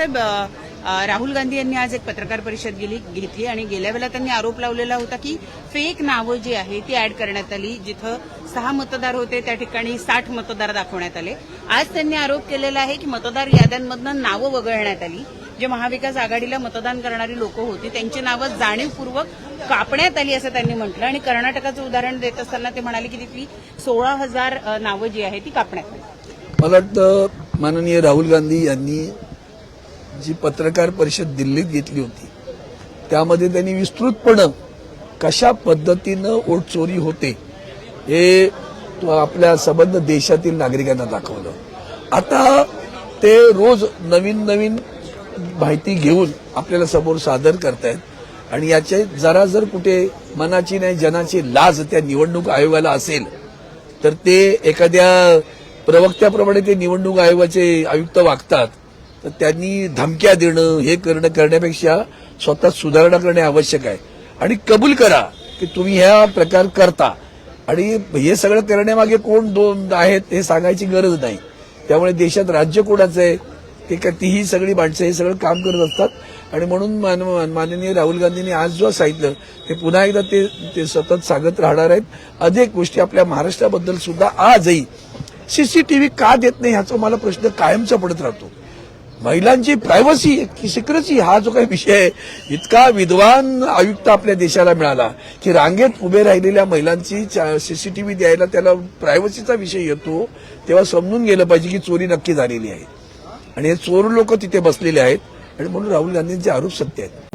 साहेब राहुल गांधी यांनी आज एक पत्रकार परिषद गेली घेतली आणि गेल्या वेळेला त्यांनी आरोप लावलेला होता की फेक नावं जी आहे ती ऍड करण्यात आली जिथं सहा मतदार होते त्या ठिकाणी साठ मतदार दाखवण्यात आले. आज त्यांनी आरोप केलेला आहे की मतदार याद्यांमधनं नावं वगळण्यात आली. जे महाविकास आघाडीला मतदान करणारी लोक होती त्यांची नावं जाणीवपूर्वक कापण्यात आली असं त्यांनी म्हटलं. आणि कर्नाटकाचं उदाहरण देत असताना ते म्हणाले की तिथली सोळा हजार नावं जी आहे ती कापण्यात आली. मला वाटतं माननीय राहुल गांधी यांनी जी पत्रकार परिषद दिल्लीत घेतली होती त्यामध्ये त्यांनी विस्तृतपणे कशा पद्धतीनं वोट चोरी होते हे तो आपल्या संबंध देशातील नागरिकांना दाखवलं. आता ते रोज नवीन नवीन माहिती घेऊन आपल्याला समोर सादर करतायत आणि याचे जरा जर कुठे मनाची नाही जनाची लाज त्या निवडणूक आयोगाला असेल तर ते एखाद्या प्रवक्त्याप्रमाणे ते निवडणूक आयोगाचे आयुक्त वागतात. तर त्यांनी धमक्या देणं हे करणं करण्यापेक्षा स्वतः सुधारणा करणे आवश्यक आहे. आणि कबूल करा की तुम्ही ह्या प्रकार करता. आणि हे सगळं करण्यामागे कोण दोन आहेत हे सांगायची गरज नाही. त्यामुळे देशात राज्य कोणाचं आहे ते का तीही सगळी माणसं हे सगळं काम करत असतात. आणि म्हणून मान- माननीय राहुल गांधींनी आज जो सांगितलं ते पुन्हा एकदा ते ते सतत सांगत राहणार आहेत. अनेक गोष्टी आपल्या महाराष्ट्राबद्दल सुद्धा आजही सीसीटीव्ही का देत नाही ह्याचा मला प्रश्न कायमचा पडत राहतो. महिलांची प्रायव्हसी सिक्रेसी हा जो काही विषय आहे इतका विद्वान आयुक्त आपल्या देशाला मिळाला की रांगेत उभे राहिलेल्या महिलांची सीसीटीव्ही द्यायला त्याला प्रायव्हसीचा विषय येतो तेव्हा समजून गेलं पाहिजे की चोरी नक्की झालेली आहे. आणि हे चोर लोक तिथे बसलेले आहेत आणि म्हणून राहुल गांधींचे आरोप सत्य आहेत.